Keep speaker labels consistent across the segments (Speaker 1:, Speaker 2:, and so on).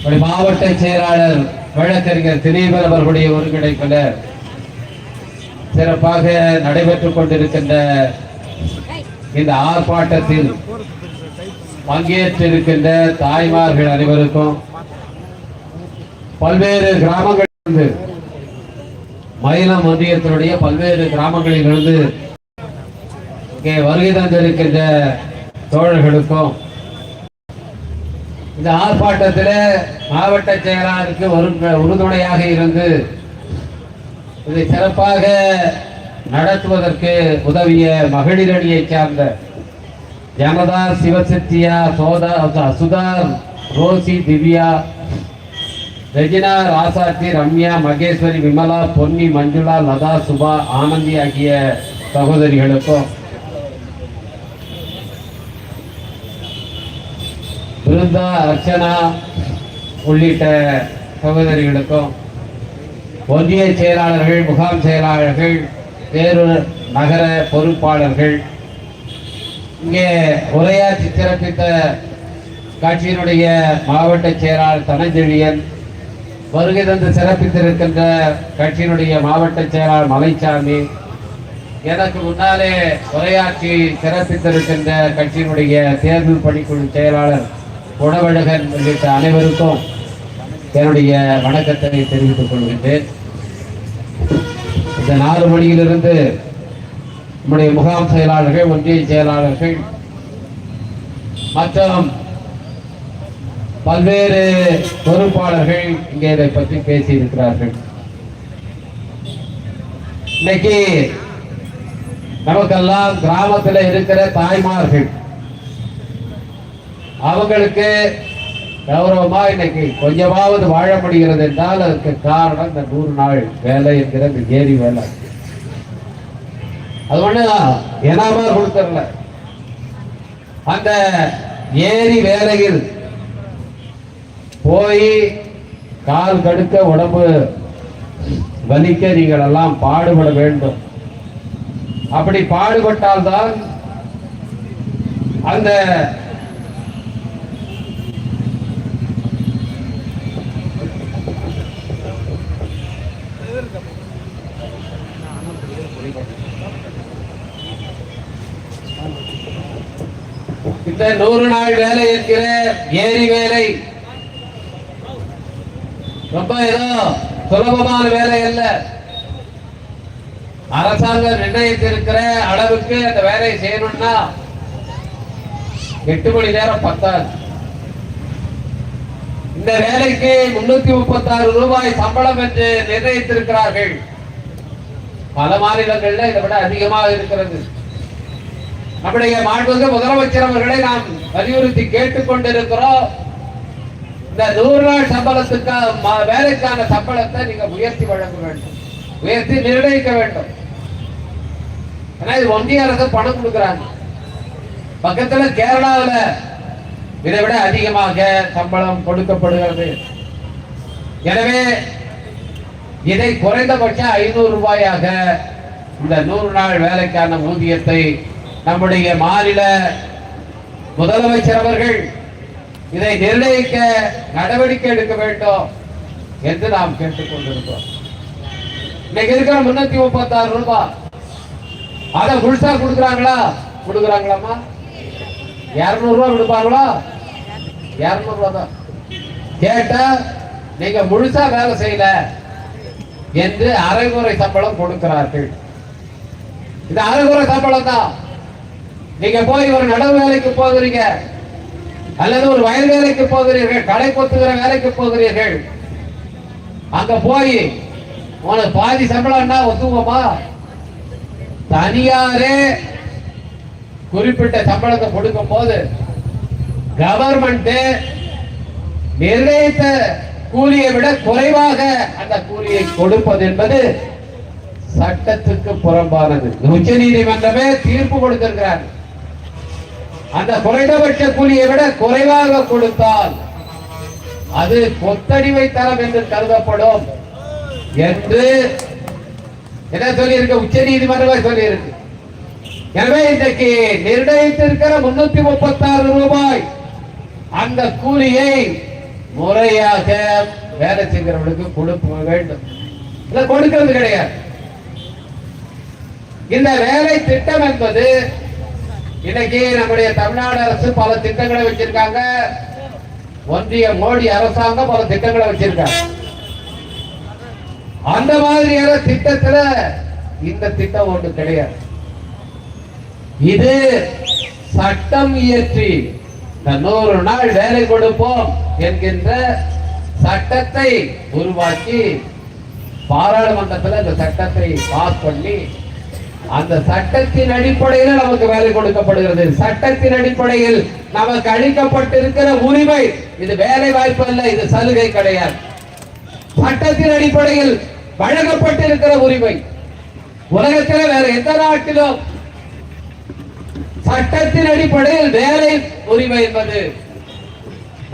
Speaker 1: ஒரு மாவட்ட செயலாளர் வழக்கறிஞர் திலீபன் அவர்களுடைய ஒருங்கிணைப்பில் சிறப்பாக நடைபெற்றுக் கொண்டிருக்கின்ற இந்த ஆர்ப்பாட்டத்தில் பங்கேற்றிருக்கின்ற தாய்மார்கள் அனைவருக்கும் பல்வேறு கிராமங்களிலிருந்து மயிலம் ஒன்றியத்தினுடைய பல்வேறு கிராமங்களிலிருந்து இங்கே வருகை தந்திருக்கின்ற தோழர்களுக்கும் இந்த ஆர்ப்பாட்டத்தில் மாவட்ட செயலாளருக்கு வரும் உறுதுணையாக இருந்து இதை சிறப்பாக நடத்துவதற்கு உதவிய மகளிர் அணியை சார்ந்த ஜனதா சிவசக்தியா சோதா சுதார் ரோசி திவ்யா ரெஜினா ராசாத்தி ரம்யா மகேஸ்வரி விமலா பொன்னி மஞ்சுளா லதா சுபா ஆனந்தி ஆகிய சகோதரிகளுக்கும் பிருந்தா அர்ச்சனா உள்ளிட்ட சகோதரிகளுக்கும் ஒன்றிய செயலாளர்கள் முகாம் செயலாளர்கள் வேறு நகர பொறுப்பாளர்கள் இங்கே உரையாற்றி சிறப்பித்த கட்சியினுடைய மாவட்ட செயலாளர் தனஞ்செழியன் வருகை தந்து சிறப்பித்திருக்கின்ற கட்சியினுடைய மாவட்ட செயலாளர் மலைச்சாமி எனக்கு முன்னாலே உரையாற்றி சிறப்பித்திருக்கின்ற கட்சியினுடைய தேர்தல் பணிக்குழு செயலாளர் குணவழகன் உள்ளிட்ட அனைவருக்கும் என்னுடைய வணக்கத்தை தெரிவித்துக் கொள்கின்றேன். இந்த நாலு மணியிலிருந்து நம்முடைய முகாம் செயலாளர்கள் ஒன்றிய செயலாளர்கள் மற்றும் பல்வேறு பொறுப்பாளர்கள் இங்கே இதை பற்றி பேசியிருக்கிறார்கள். இன்னைக்கு நமக்கெல்லாம் கிராமத்தில் இருக்கிற தாய்மார்கள் அவங்களுக்கு கௌரவமா இன்னைக்கு கொஞ்சமாவது வாழ முடிகிறது என்றால் அதுக்கு காரணம் இந்த நூறு நாள் வேலை என்கிற இந்த ஏரி வேலை. அது ஒண்ணு எனாமா கொடுத்துடல அந்த ஏரி வேலையில் போய் கால் கடுக்க உடம்பு வலிக்க நீங்கள் எல்லாம் பாடுபட வேண்டும். அப்படி பாடுபட்டால்தான் அந்த இந்த நூறு நாள் வேலை இருக்கிற ஏரி வேலை. ரொம்ப ஏதோ சுலபமான வேலை அல்ல. அரசாங்கம் நிர்ணயித்திருக்கிற அளவுக்கு அந்த வேலையை செய்யணும்னா எட்டு மணி நேரம் பத்தாது. இந்த வேலைக்கு முன்னூத்தி முப்பத்தி ஆறு ரூபாய் சம்பளம் என்று நிர்ணயித்திருக்கிறார்கள். பல மாநிலங்கள்ல இதை விட அதிகமாக இருக்கிறது. நம்முடைய மாண்புக்கு முதலமைச்சர் அவர்களை நாம் வலியுறுத்தி கேட்டுக் கொண்டிருக்கிறோம் இந்த நூறு நாள் சம்பளத்துக்கான வேலைக்கான சம்பளத்தை நீங்க உயர்த்தி வழங்க வேண்டும். உயர்த்தி நிர்ணயிக்க வேண்டும். ஏன்னா இது ஒன்றிய அரசு பணம் கொடுக்குறாங்க. பக்கத்துல கேரளாவுல இதை விட அதிகமாக சம்பளம் கொடுக்கப்படுகிறது. எனவே இதை குறைந்தபட்சம் ஐநூறு ரூபாயாக இந்த நூறு நாள் வேலைக்கான ஊதியத்தை நம்முடைய மாநில முதலமைச்சர் அவர்கள் இதை நிர்ணயிக்க நடவடிக்கை எடுக்க வேண்டும் என்று நாம் கேட்டுக்கொண்டிருக்கிறோம் இன்னைக்கு இருக்கிற முன்னூத்தி முப்பத்தாறு ரூபாய். அதை முழுசா கொடுக்குறாங்களா? கொடுக்குறாங்களாமா இருநூறு ரூபாய் கொடுப்பாங்களா? இருநூறு ரூபா தான். கேட்டா நீங்க முழுசா வேலை செய்யல என்று அரைகுறை சம்பளம் கொடுக்கிறார்கள். இது அரைகுறை சம்பளம் தான். நீங்க போய் ஒரு நடவு வேலைக்கு போகிறீங்க. அல்லது ஒரு வயல் வேலைக்கு போகிறீர்கள் கடை கொத்துகிற வேலைக்கு போகிறீர்கள். அங்க போய் உனக்கு பாதி சம்பளம்னா ஒத்துவோமா தனியாரே குறிப்பிட்ட சம்பளத்தை கொடுக்கும் போது கவர்மெண்ட் நிர்ணயித்த கூலியை விட குறைவாக அந்த கூலியை கொடுப்பது என்பது சட்டத்துக்கு புறம்பானது. உச்ச நீதிமன்றமே தீர்ப்பு கொடுத்திருக்கிறார்கள் அந்த குறைந்தபட்ச கூலியை விட குறைவாக கொடுத்தால் அது கொத்தடிவை தரம் என்று கருதப்படும் என்று என்ன சொல்லியிருக்க? உச்ச நீதிமன்றம் சொல்லியிருக்கு. எனவே இன்றைக்கு நிர்ணயித்திருக்கிற முன்னூத்தி முப்பத்தாறு ரூபாய் அந்த கூலியை முறையாக வேலை செய்கிறவர்களுக்கு கொடுக்க வேண்டும். இல்ல கொடுக்கிறது கிடையாது. இந்த வேலை திட்டம் என்பது இன்னைக்கு நம்முடைய தமிழ்நாடு அரசு பல திட்டங்களை வச்சிருக்காங்க. ஒன்றிய மோடி அரசாங்கம் பல திட்டங்களை வச்சிருக்காங்க. அந்த மாதிரியான திட்டத்துல இந்த திட்டம் ஒன்று கிடையாது. இது சட்டம் இயற்றி நூறு நாள் வேலை கொடுப்போம் என்கின்ற சட்டத்தை உருவாக்கி பாராளுமன்றத்தில் இந்த சட்டத்தை பாஸ் பண்ணி அந்த சட்டத்தின் அடிப்படையில் நமக்கு வேலை கொடுக்கப்படுகிறது. சட்டத்தின் அடிப்படையில் நமக்கு அளிக்கப்பட்டிருக்கிற உரிமை இது வேலை வாய்ப்பு அல்ல இது சலுகை கிடையாது. சட்டத்தின் அடிப்படையில் வழங்கப்பட்டிருக்கிற உரிமை உலகத்தில் வேற எந்த நாட்டிலும் சட்டத்தின் அடிப்படையில் வேலை உரிமை என்பது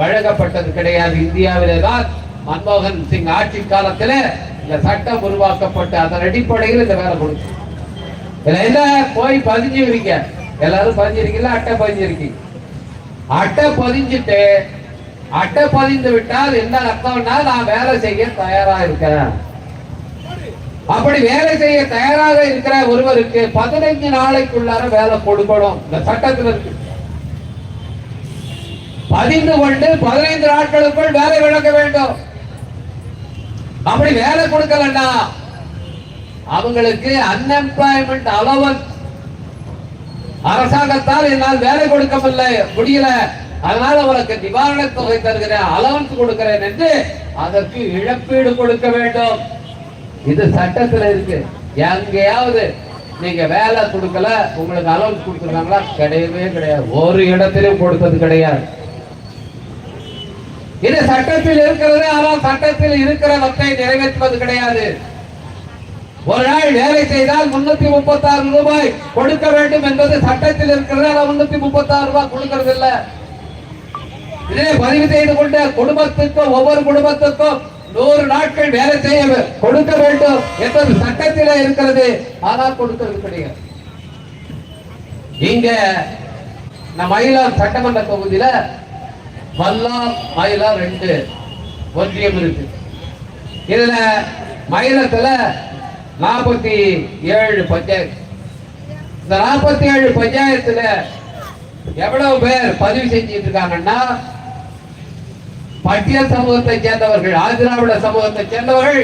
Speaker 1: வழங்கப்பட்டது கிடையாது. இந்தியாவிலே தான் மன்மோகன் சிங் ஆட்சி காலத்தில் இந்த சட்டம் உருவாக்கப்பட்டு அதன் அடிப்படையில் இந்த வேலை கொடுத்து இதுல என்ன? போய் பதிஞ்சு இருக்க எல்லாரும் பதிஞ்சிருக்கீங்களா அட்டை பதிஞ்சிருக்கீங்க அட்டை பதிஞ்சிட்டு அட்டை பதிந்து விட்டால் என்ன அர்த்தம்னா நான் வேலை செய்ய தயாரா இருக்கேன். அப்படி வேலை செய்ய தயாராக இருக்கிற ஒருவருக்கு பதினைஞ்சு நாளைக்குள்ளார வேலை கொடுக்கணும். இந்த சட்டத்தில் இருக்கு. பதிந்து கொண்டு பதினைந்து நாட்களுக்குள் வேலை விளக்க வேண்டும். அப்படி வேலை கொடுக்கலன்னா அவங்களுக்கு அன்எம்ப்ளாய்மெண்ட் அலவன்ஸ் அரசாங்கத்தால் என்னால் வேலை கொடுக்க முடியல. முடியல அதனால அவருக்கு நிவாரண தொகை தருகிறேன் அலவன்ஸ் கொடுக்கிறேன் என்று அதற்கு இழப்பீடு கொடுக்க வேண்டும். இது சட்டத்துல இருக்கு. எங்கேயாவது நீங்க வேலை கொடுக்கல உங்களுக்கு அலவன்ஸ் கொடுத்துருக்காங்களா? கிடையவே கிடையாது. ஒரு இடத்திலும் கொடுத்தது கிடையாது. இது சட்டத்தில் இருக்கிறது ஆனால் சட்டத்தில் இருக்கிறவற்றை நிறைவேற்றுவது கிடையாது. ஒரு நாள் வேலை செய்தால் முன்னூத்தி முப்பத்தி ஆறு ரூபாய் கொடுக்க வேண்டும் என்பது சட்டத்தில் இருக்கிறது முன்னூத்தி முப்பத்தி ஆறு ரூபாய் கொடுக்கறது இல்ல இதே பதிவு செய்து கொண்ட குடும்பத்துக்கும் ஒவ்வொரு குடும்பத்துக்கும் நூறு நாட்கள் வேலை செய்ய கொடுக்க வேண்டும் என்பது சட்டத்தில் இருக்கிறது. ஆனால் கொடுக்கிறது கிடையாது. இங்க நம்ம மயிலார் சட்டமன்ற தொகுதியில வல்லார் மயிலார் ரெண்டு ஒன்றியம் இருக்கு இதுல மயிலத்துல நாற்பத்தி ஏழு பஞ்சாயத்து. இந்த நாற்பத்தி ஏழு பஞ்சாயத்துல எவ்வளவு பேர் பதிவு செஞ்சுட்டு இருக்காங்கன்னா பட்டியல் சமூகத்தை சேர்ந்தவர்கள் ஆதிராவிட சமூகத்தை சேர்ந்தவர்கள்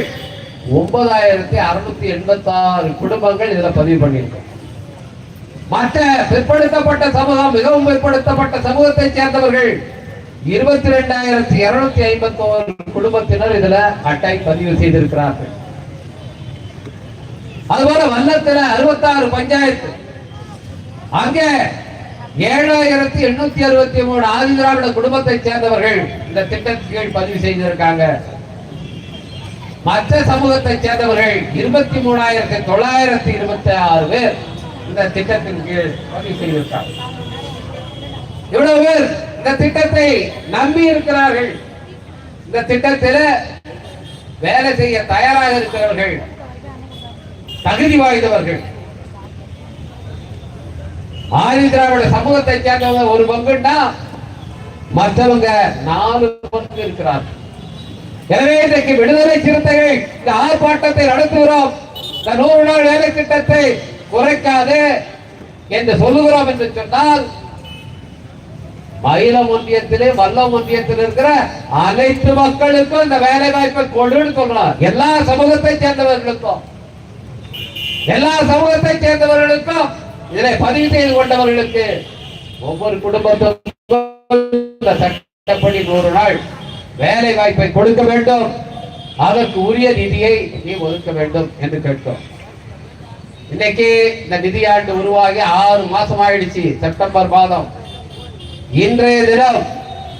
Speaker 1: ஒன்பதாயிரத்தி அறுநூத்தி எண்பத்தி ஆறு குடும்பங்கள் இதுல பதிவு பண்ணியிருக்கோம். மற்ற பிற்படுத்தப்பட்ட சமூகம் மிகவும் பிற்படுத்தப்பட்ட சமூகத்தை சேர்ந்தவர்கள் இருபத்தி ரெண்டாயிரத்தி இருநூத்தி ஐம்பத்தி ஒரு குடும்பத்தினர் இதுல அட்டை பதிவு செய்திருக்கிறார்கள். அதுபோல வல்லத்துல அறுபத்தாறு பஞ்சாயத்து. அங்கே ஏழாயிரத்தி எண்ணூத்தி அறுபத்தி மூணு ஆதி திராவிட குடும்பத்தை சேர்ந்தவர்கள் இந்த திட்டத்தின் கீழ் பதிவு செய்திருக்காங்க. மற்ற சமூகத்தை சேர்ந்தவர்கள் இருபத்தி மூணாயிரத்தி தொள்ளாயிரத்தி இருபத்தி ஆறு பேர் இந்த திட்டத்தின் கீழ் பதிவு செய்திருக்காங்க. இவ்வளவு பேர் இந்த திட்டத்தை நம்பி இருக்கிறார்கள். இந்த திட்டத்தில் வேலை செய்ய தயாராக இருக்கிறவர்கள் தகுதி வாய்ந்தவர்கள். ஆதி திராவிட சமூகத்தை சேர்ந்தவங்க ஒரு பங்குன்னா மற்றவங்க நாலு பங்கு இருக்கிறார் எனவே இன்றைக்கு விடுதலை சிறுத்தைகள் இந்த ஆர்ப்பாட்டத்தை நடத்துகிறோம். இந்த நூறு நாள் வேலை திட்டத்தை குறைக்காது என்று சொல்லுகிறோம் என்று சொன்னால் மயிலம் ஒன்றியத்திலே வல்லம் ஒன்றியத்தில் இருக்கிற அனைத்து மக்களுக்கும் இந்த வேலை வாய்ப்பை கொடுன்னு சொல்றார் எல்லா சமூகத்தை சேர்ந்தவர்களுக்கும். எல்லா சமூகத்தை சேர்ந்தவர்களுக்கும் இதனை பதிவு செய்து கொண்டவர்களுக்கு ஒவ்வொரு குடும்பத்துக்கும் சட்டப்படி நூறு நாள் வேலை வாய்ப்பை கொடுக்க வேண்டும். அதற்கு உரிய நிதியை நீ ஒதுக்க வேண்டும் என்று கேட்டோம். இன்னைக்கு இந்த நிதியாண்டு உருவாகி ஆறு மாசம் ஆயிடுச்சு செப்டம்பர் மாதம். இன்றைய தினம்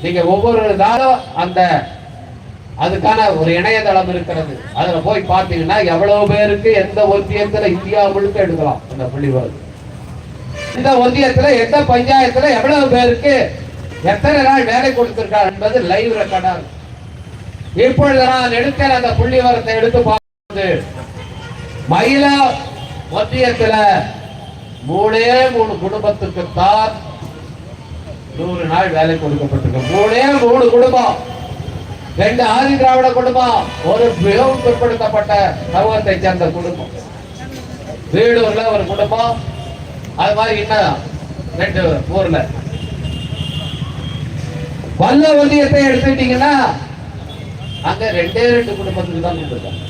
Speaker 1: நீங்க ஒவ்வொரு நாளும் அந்த அதுக்கான ஒரு இணையதளம் இருக்கிறது. அதுல போய் பார்த்தீங்கன்னா எவ்வளவு பேருக்கு எந்த ஒன்றியத்துல இந்தியா முழுக்க எடுக்கலாம் அந்த புள்ளிவாரம் இந்த ஒன்றியத்துல எந்த பஞ்சாயத்துல எவ்வளவு பேருக்கு எத்தனை நாள் வேலை கொடுத்திருக்கார் என்பது லைவ் ரெக்கார்டா இப்பொழுது நான் எடுக்கிற அந்த புள்ளிவரத்தை எடுத்து பார்த்து மயிலா ஒன்றியத்துல மூணே மூணு குடும்பத்துக்கு தான் நூறு நாள் வேலை கொடுக்கப்பட்டிருக்கு. மூணே மூணு குடும்பம். ரெண்டு ஆதி திராவிட குடும்பம் ஒரு மிகவும் பிற்படுத்தப்பட்ட சமூகத்தை சேர்ந்த குடும்பம். வீடூர்ல ஒரு குடும்பம் அது மாதிரி இன்னும் ரெண்டு ஊர்ல. வல்ல ஒன்றியத்தை எடுத்துக்கிட்டீங்கன்னா அங்க ரெண்டே ரெண்டு குடும்பத்துக்கு தான் கொடுத்துருக்காங்க.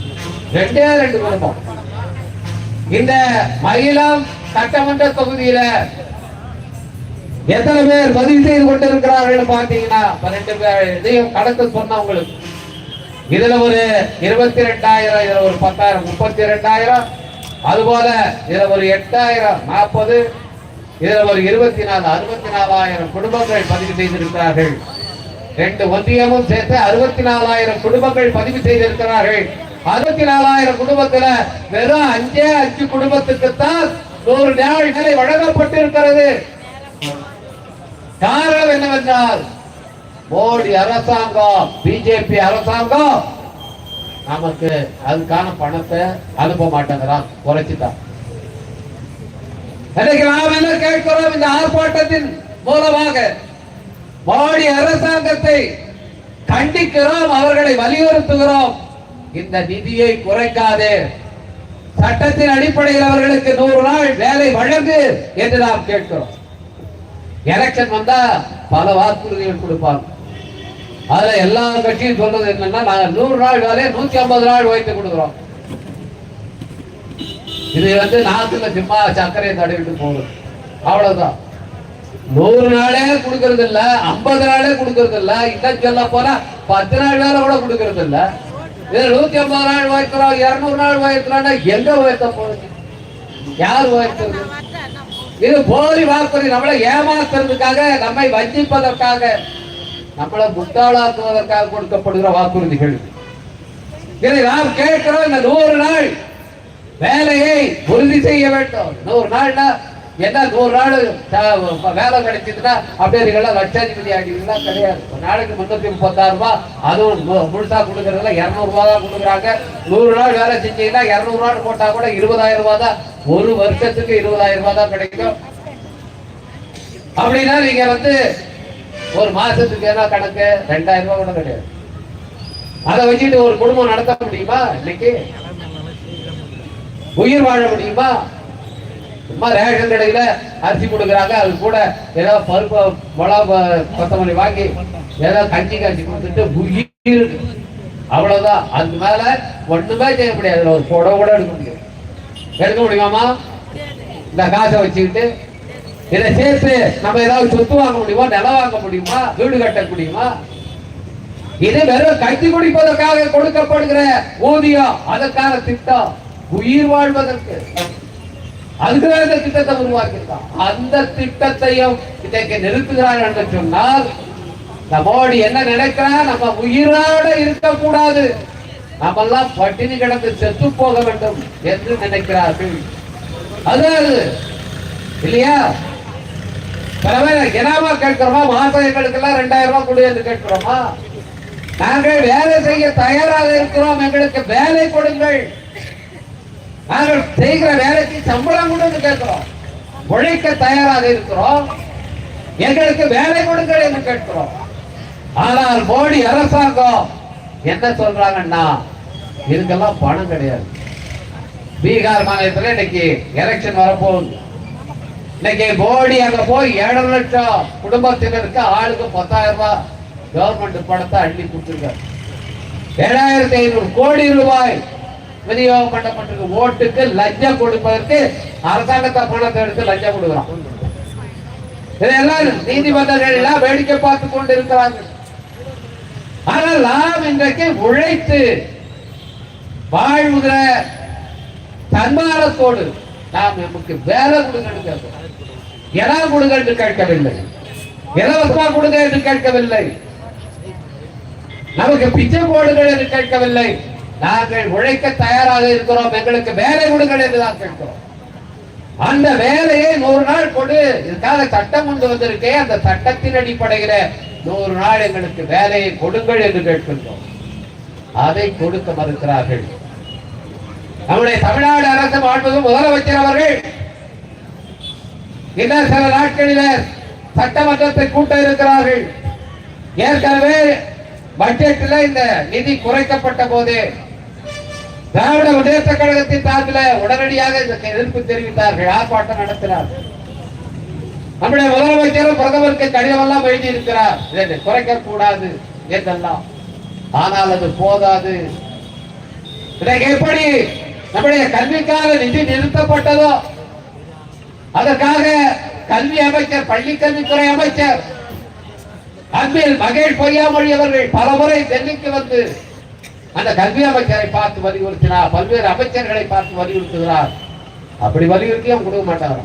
Speaker 1: ரெண்டே ரெண்டு குடும்பம். இந்த மயிலம் சட்டமன்ற தொகுதியில எத்தனை பேர் பதிவு செய்து கொண்டிருக்கிறார்கள் பாத்தீங்கன்னா பன்னெண்டு பேர் இதையும் கணக்கு சொன்னவங்களுக்கு இதுல ஒரு இருபத்தி ரெண்டாயிரம் இதுல ஒரு பத்தாயிரம் முப்பத்தி ரெண்டாயிரம் அதுபோல இதுல ஒரு எட்டாயிரம் நாற்பது. இதுல ஒரு இருபத்தி நாலு அறுபத்தி நாலாயிரம் குடும்பங்கள் பதிவு செய்திருக்கிறார்கள். ரெண்டு ஒன்றியமும் சேர்த்து அறுபத்தி நாலாயிரம் குடும்பங்கள் பதிவு செய்திருக்கிறார்கள். அறுபத்தி நாலாயிரம் குடும்பத்துல வெறும் அஞ்சே அஞ்சு குடும்பத்துக்குத்தான் நூறு நாள் நிலை வழங்கப்பட்டிருக்கிறது. காரணம் என்னவென்றால் மோடி அரசாங்கம் பிஜேபி அரசாங்கம் நமக்கு அதுக்கான பணத்தை அனுப்ப மாட்டேங்கிறான். குறைச்சிட்டான். இன்னைக்கு நாம் என்ன கேட்கிறோம்? இந்த ஆர்ப்பாட்டத்தின் மூலமாக மோடி அரசாங்கத்தை கண்டிக்கிறோம் அவர்களை வலியுறுத்துகிறோம். இந்த நிதியை குறைக்காதே. சட்டத்தின் அடிப்படையில் அவர்களுக்கு நூறு நாள் வேலை வழங்கு என்று நாம் கேட்கிறோம். எலெக்ஷன் வந்தா பல வாக்குறுதிகள் கொடுப்பாங்க. அதுல எல்லா கட்சியும் சொல்றது என்னன்னா நாங்க நூறு நாள் வேலையை நூத்தி ஐம்பது நாள் வைத்து கொடுக்குறோம். இது வந்து நாட்டுல சும்மா சர்க்கரையை தடவிட்டு போகுது. அவ்வளவுதான். நூறு நாளே கொடுக்கறது இல்ல ஐம்பது நாளே கொடுக்கறது இல்ல இன்னும் சொல்ல போனா பத்து நாள் வேலை கூட கொடுக்கறது இல்ல. இது நூத்தி ஐம்பது நாள் வாய்க்கிறோம் இருநூறு நாள் வாய்க்கிறோம்னா எங்க உயர்த்த போகுது? யார் உயர்த்துறது இது போலி வாக்குறுதி. நம்மளை ஏமாத்துறதுக்காக நம்மை வஞ்சிப்பதற்காக நம்மளை முட்டாளாக்குவதற்காக கொடுக்கப்படுகிற வாக்குறுதிகள். இதை நாம் கேட்கிறோம் இந்த நூறு நாள். வேலையை உறுதி செய்ய வேண்டும். நூறு நாள்னா என்ன நூறு நாள் வேலை கிடைச்சதுன்னா அப்படியே நீங்களாம் லட்சாதிபதி ஆகிடுவீங்களா? கிடையாது. ஒரு நாளைக்கு முன்னூத்தி முப்பத்தாறு ரூபாய் அதுவும் முழுசா கொடுக்கறதுல இருநூறு தான் கொடுக்குறாங்க. நூறு நாள் வேலை செஞ்சீங்கன்னா இரநூறுவான்னு போட்டா கூட இருபதாயிரம் ரூபாய் தான் ஒரு வருஷத்துக்கு இருபதாயிரம் ரூபாய் தான் கிடைக்கும். அப்படின்னா நீங்க வந்து ஒரு மாசத்துக்கு என்ன கணக்கு ரெண்டாயிரம் ரூபாய் கூட கிடையாது. அதை வச்சுட்டு ஒரு குடும்பம் நடத்த முடியுமா இன்னைக்கு? உயிர் வாழ முடியுமா? சும்மா ரேஷன் கடையில அரிசி கொடுக்குறாங்க அது கூட ஏதோ பருப்பு மிளகா கொத்தமல்லி வாங்கி ஏதோ கஞ்சி காய்ச்சி கொடுத்துட்டு உயிர் அவ்வளவுதான். அது மேல ஒண்ணுமே செய்ய முடியாது. ஒரு புடவை கூட எடுக்க முடியாது. எடுக்க முடியுமாமா இந்த காசை வச்சுக்கிட்டு இதை சேர்த்து நம்ம ஏதாவது சொத்து வாங்க முடியுமா? நிலம் வாங்க முடியுமா? வீடு கட்ட முடியுமா? இது வெறும் கைதி குடிப்பதற்காக கொடுக்கப்படுகிற ஊதியம் அதற்கான திட்டம். உயிர் வாழ்வதற்கு. அதுக்குதான் இந்த திட்டத்தை உருவாக்கியிருக்கான் அந்த திட்டத்தையும் இன்றைக்கு நிறுத்துகிறான் என்று சொன்னால் இந்த மோடி என்ன நினைக்கிறான்? நம்ம உயிரோட இருக்கக்கூடாது. நம்மெல்லாம் பட்டினி கிடந்து செத்து போக வேண்டும் என்று நினைக்கிறார்கள். அதாவது இல்லையா? என்னவா கேட்கிறோமா? மாசம் எங்களுக்கெல்லாம் ரெண்டாயிரம் ரூபாய் கொடு என்று கேட்கிறோமா? நாங்கள் வேலை செய்ய தயாராக இருக்கிறோம். எங்களுக்கு வேலை கொடுங்கள். நாங்கள் செய்கிற வேலைக்கு சம்பளம் கொடுன்னு கேட்கிறோம். உழைக்க தயாராக இருக்கிறோம். எங்களுக்கு வேலை கொடுங்கள் என்று கேட்கிறோம். ஆனால் மோடி அரசாங்கம் என்ன சொல்றாங்கன்னா இதுக்கெல்லாம் பணம் கிடையாது. பீகார் மாநிலத்தில் இன்னைக்கு எலெக்ஷன் வரப்போகுது. இன்னைக்கு மோடி அங்க போய் ஏழரை லட்சம் குடும்பத்தினருக்கு ஆளுக்கு பத்தாயிரம் ரூபாய் கவர்மெண்ட் பணத்தை அள்ளி கொடுத்துருக்காரு. ஏழாயிரத்தி ஐநூறு கோடி ரூபாய் விநியோகம் பண்ணப்பட்டிருக்கு ஓட்டுக்கு லஞ்சம் கொடுப்பதற்கு அரசாங்கத்தை பணத்தை எடுத்து லஞ்சம் கொடுக்குறான். இதெல்லாம் நீதிமன்றங்கள் எல்லாம் வேடிக்கை பார்த்து கொண்டு இருக்கிறாங்க ஆனால் நாம் இன்றைக்கு உழைத்து வாழ்வுகிற தன்மானத்தோடு நாம் நமக்கு வேலை கொடுங்க இடம் கொடுங்க என்று கேட்கவில்லை. இலவசமா கொடுங்க என்று கேட்கவில்லை. நமக்கு பிச்சை போடுங்கள் என்று கேட்கவில்லை. நாங்கள் உழைக்க தயாராக இருக்கிறோம். எங்களுக்கு வேலை கொடுங்கள் என்று தான் கேட்கிறோம். அந்த வேலையை நூறு நாள் கொடு. இதுக்காக சட்டம் கொண்டு வந்திருக்கே. அந்த சட்டத்தின் அடிப்படையில நூறு நாள் எங்களுக்கு வேலையை கொடுங்கள் என்று கேட்கின்றோம். அதை கொடுக்க மறுக்கிறார்கள். நம்முடைய தமிழ்நாடு அரசு மாண்புமிகு முதலமைச்சர் அவர்கள் இன்னும் சில நாட்களில சட்டமன்றத்தை கூட்ட இருக்கிறார்கள். ஏற்கனவே பட்ஜெட்ல இந்த நிதி குறைக்கப்பட்ட போது திராவிட முன்னேற்ற கழகத்தின் சார்பில் உடனடியாக எதிர்ப்பு தெரிவித்தார்கள். ஆர்ப்பாட்டம் நடத்தினார். நம்முடைய முதலமைச்சரும் பிரதமருக்கு கடிதம் எல்லாம் எழுதி இருக்கிறார் இதை குறைக்க கூடாது என்றெல்லாம். ஆனால் அது போதாது. இன்றைக்கு எப்படி நம்முடைய கல்விக்காக நிதி நிறுத்தப்பட்டதோ அதற்காக கல்வி அமைச்சர் பள்ளி கல்வித்துறை அமைச்சர் அன்பில் மகேஷ் பொய்யாமொழி அவர்கள் பலமுறை டெல்லிக்கு வந்து அந்த கல்வி அமைச்சரை பார்த்து வலியுறுத்தினார். பல்வேறு அமைச்சர்களை பார்த்து வலியுறுத்துகிறார். அப்படி வலியுறுத்தியும் கொடுக்க மாட்டார்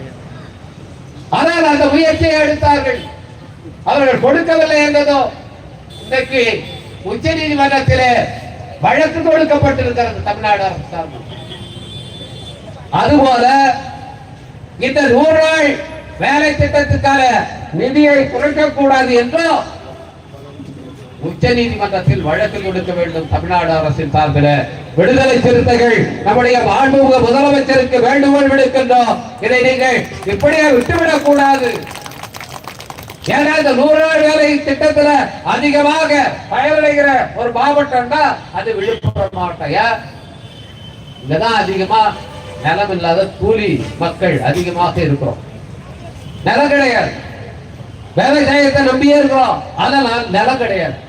Speaker 1: ஆனால் அந்த முயற்சியை எடுத்தார்கள். அவர்கள் கொடுக்கவில்லை என்பதோ இன்றைக்கு உச்ச நீதிமன்றத்திலே வழக்கு கொடுக்கப்பட்டிருக்கிறது தமிழ்நாடு அரசு சார்பில். அதுபோல இந்த நூறு நாள் வேலை திட்டத்துக்கான நிதியை புரட்டக்கூடாது என்றும் என்றோ உச்ச நீதிமன்றத்தில் வழக்கு கொடுக்க வேண்டும் தமிழ்நாடு அரசின் சார்பில். விடுதலை சிறுத்தைகள் நம்முடைய மாண்புமிகு முதலமைச்சருக்கு வேண்டுகோள் விடுக்கின்றோம். இதை நீங்கள் இப்படியே விட்டுவிடக் கூடாது ஏன்னா இந்த நூறு நாள் வேலை திட்டத்துல அதிகமாக பயனடைகிற ஒரு மாவட்டம் தான் அது விழுப்புரம் மாவட்டம். ஏன்? இங்கதான் அதிகமா நிலம் இல்லாத கூலி மக்கள் அதிகமாக இருக்கிறோம். நிலம் கிடையாது. வேலை செய்யத்தை நம்பியே இருக்கிறோம். அதனால் நிலம் கிடையாது.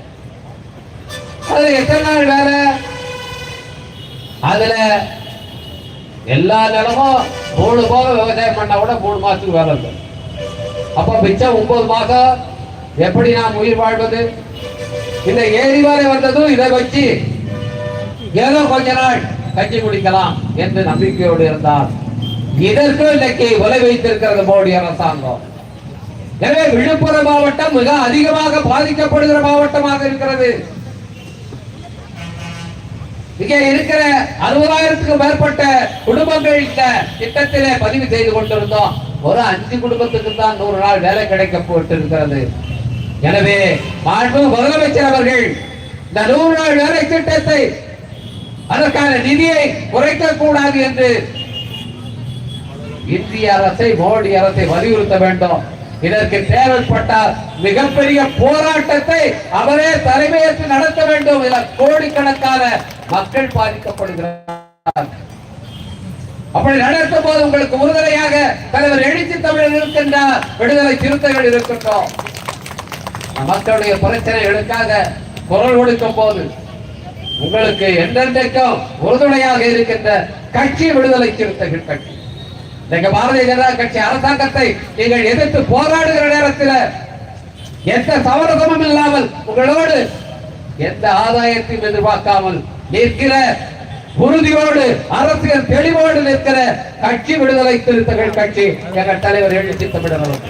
Speaker 1: அது எத்தனை நாள் வேலை? அதுல எல்லா நிலமும் மூணு போக விவசாயம் பண்ணா கூட மூணு மாசத்துக்கு வேலை இருக்கும் அப்ப மிச்சம் ஒன்பது மாசம் எப்படி நாம் உயிர் வாழ்வது? இந்த ஏரி வந்ததும் இதை வச்சு ஏதோ கொஞ்ச நாள் கஞ்சி குடிக்கலாம் என்று நம்பிக்கையோடு இருந்தார். இதற்கு இன்னைக்கு உலை வைத்திருக்கிறது மோடி அரசாங்கம். எனவே விழுப்புரம் மாவட்டம் மிக அதிகமாக பாதிக்கப்படுகிற மாவட்டமாக இருக்கிறது. இங்கே இருக்கிற அறுபதாயிரத்துக்கு மேற்பட்ட குடும்பங்கள் இந்த திட்டத்திலே பதிவு செய்து கொண்டிருந்தோம். ஒரு அஞ்சு குடும்பத்துக்கு தான் நூறு நாள் வேலை கிடைக்கப்பட்டு இருக்கிறது எனவே மாண்பு முதலமைச்சர் அவர்கள் இந்த நூறு நாள் வேலை திட்டத்தை அதற்கான நிதியை குறைக்க கூடாது என்று இந்திய அரசை மோடி அரசை வலியுறுத்த வேண்டும். இதற்கு தேவைப்பட்டால் மிகப்பெரிய போராட்டத்தை அவரே தலைமையேற்று நடத்த வேண்டும் இதில் கோடிக்கணக்கான மக்கள் பாதிக்கப்படுகிறார் அப்படி நடத்தும் போது உங்களுக்கு உறுதுணையாக தலைவர் எழுச்சி தமிழர் இருக்கின்றார். விடுதலை சிறுத்தைகள் இருக்கின்றோம். மக்களுடைய பிரச்சனைகளுக்காக குரல் கொடுக்கும் போது உங்களுக்கு என்றென்றைக்கும் உறுதுணையாக இருக்கின்ற கட்சி விடுதலை சிறுத்தைகள் கட்சி. நீங்க பாரதிய ஜனதா கட்சி அரசாங்கத்தை நீங்கள் எதிர்த்து போராடுகிற நேரத்தில் எந்த சமரசமும் இல்லாமல் உங்களோடு எந்த ஆதாயத்தையும் எதிர்பார்க்காமல் நிற்கிற உறுதியோடு அரசியல் தெளிவோடு நிற்கிற கட்சி விடுதலை திருத்தங்கள் கட்சி எங்கள் தலைவர் எழுதி தமிழர்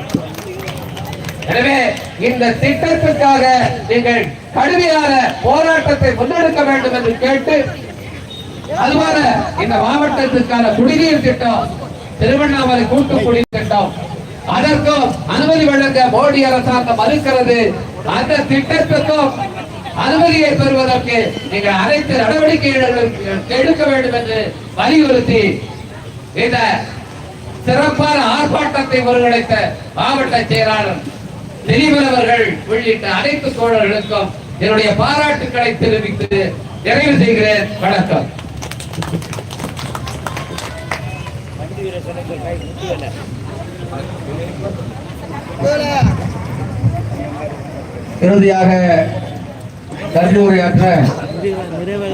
Speaker 1: எனவே இந்த திட்டத்திற்காக நீங்கள் கடுமையான போராட்டத்தை முன்னெடுக்க வேண்டும் என்று கேட்டு அதுபோல இந்த மாவட்டத்திற்கான குடிநீர் திட்டம் திருவண்ணாமலை கூட்டு குடிநீர் திட்டம் அதற்கும் அனுமதி வழங்க மோடி அரசாங்கம் மறுக்கிறது. அந்த திட்டத்திற்கும் அனுமதியை பெறுவதற்கு நீங்கள் அனைத்து நடவடிக்கைகள் எடுக்க வேண்டும் என்று வலியுறுத்தி இந்த சிறப்பான ஆர்ப்பாட்டத்தை ஒருங்கிணைத்த மாவட்ட செயலாளர் திலீபன் அவர்கள் உள்ளிட்ட அனைத்து தோழர்களுக்கும் என்னுடைய பாராட்டுக்களை தெரிவித்து நிறைவு செய்கிறேன். வணக்கம்.
Speaker 2: இறுதியாக கருத்துரையாற்ற